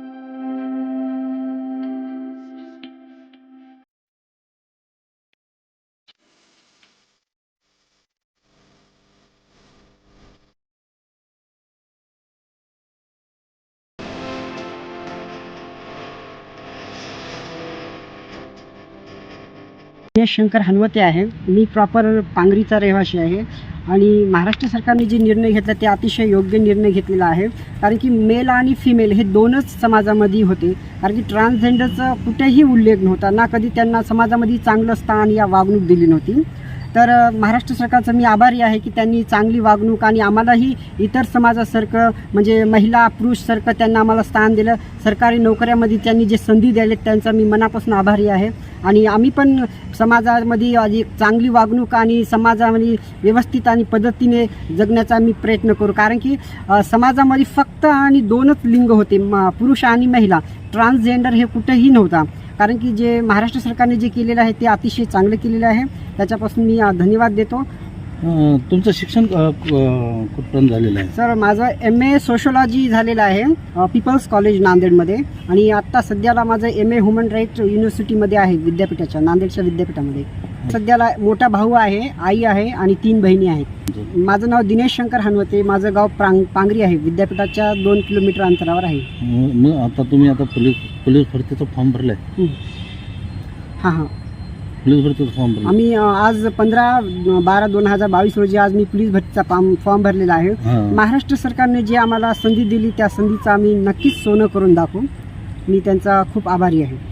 Thank you. Dinesh Shankar Hanwate आहे. मी proper पांगरीचा रहिवासी आहे. आणि महाराष्ट्र सरकारने जे निर्णय घेतला ते अतिशय योग्य निर्णय घेतलेला आहे. कारण की मेल आणि फिमेल हे दोनच समाजामध्ये होते. कारण की ट्रान्सजेंडरचा कुठेही उल्लेख नव्हता. ना कधी त्यांना समाजामध्ये चांगलं स्थान या वागणूक दिली नव्हती. तर महाराष्ट्र सरकारचं मी आभारी आहे की त्यांनी चांगली वागणूक आणि आम्हालाही इतर समाजासारखं म्हणजे महिला पुरुषसारखं त्यांना आम्हाला स्थान दिलं. सरकारी नोकऱ्यामध्ये त्यांनी जे संधी दिले त्यांचा मी मनापासून आभारी आहे. आणि आम्ही पण समाजामध्ये अधिक चांगली वागणूक आणि समाजामध्ये व्यवस्थित आणि पद्धतीने जगण्याचा आम्ही प्रयत्न करू. कारण की समाजामध्ये फक्त आणि दोनच लिंग होते म- पुरुष आणि महिला. ट्रान्सजेंडर हे कुठेही नव्हता. कारण की जे महाराष्ट्र सरकारने जे केलेलं आहे ते अतिशय चांगलं केलेलं आहे. त्याच्यापासून मी धन्यवाद देतो. तुमचं शिक्षण कुठपर्यंत झालेलं आहे? सर माझं एम ए सोशोलॉजी झालेलं आहे पीपल्स कॉलेज नांदेडमध्ये. आणि आत्ता सध्याला माझं एम ए ह्युमन राईट युनिव्हर्सिटीमध्ये आहे विद्यापीठाच्या नांदेडच्या विद्यापीठामध्ये. सध्याला मोठा भाऊ आहे आई आहे आणि तीन बहिणी आहेत. माझं नाव दिनेश शंकर हनवते माझं गाव प्रांग पांगरी आहे. विद्यापीठाच्या दोन किलोमीटर अंतरावर आहे. मग आता तुम्ही आता पोलीस पोलीस भरतीचा फॉर्म भरलाय. हां हां. पोलीस भरतीचा फॉर्म भरला आम्ही अ, आज पंधरा बारा दोन हजार बावीस रोजी आज मी पोलीस भरतीचा फॉर्म फॉर्म भरलेला आहे. हां. महाराष्ट्र सरकारने जे आम्हाला संधी दिली त्या संधीचं आम्ही नक्कीच सोनं करून दाखवू. मी त्यांचा खूप आभारी आहे.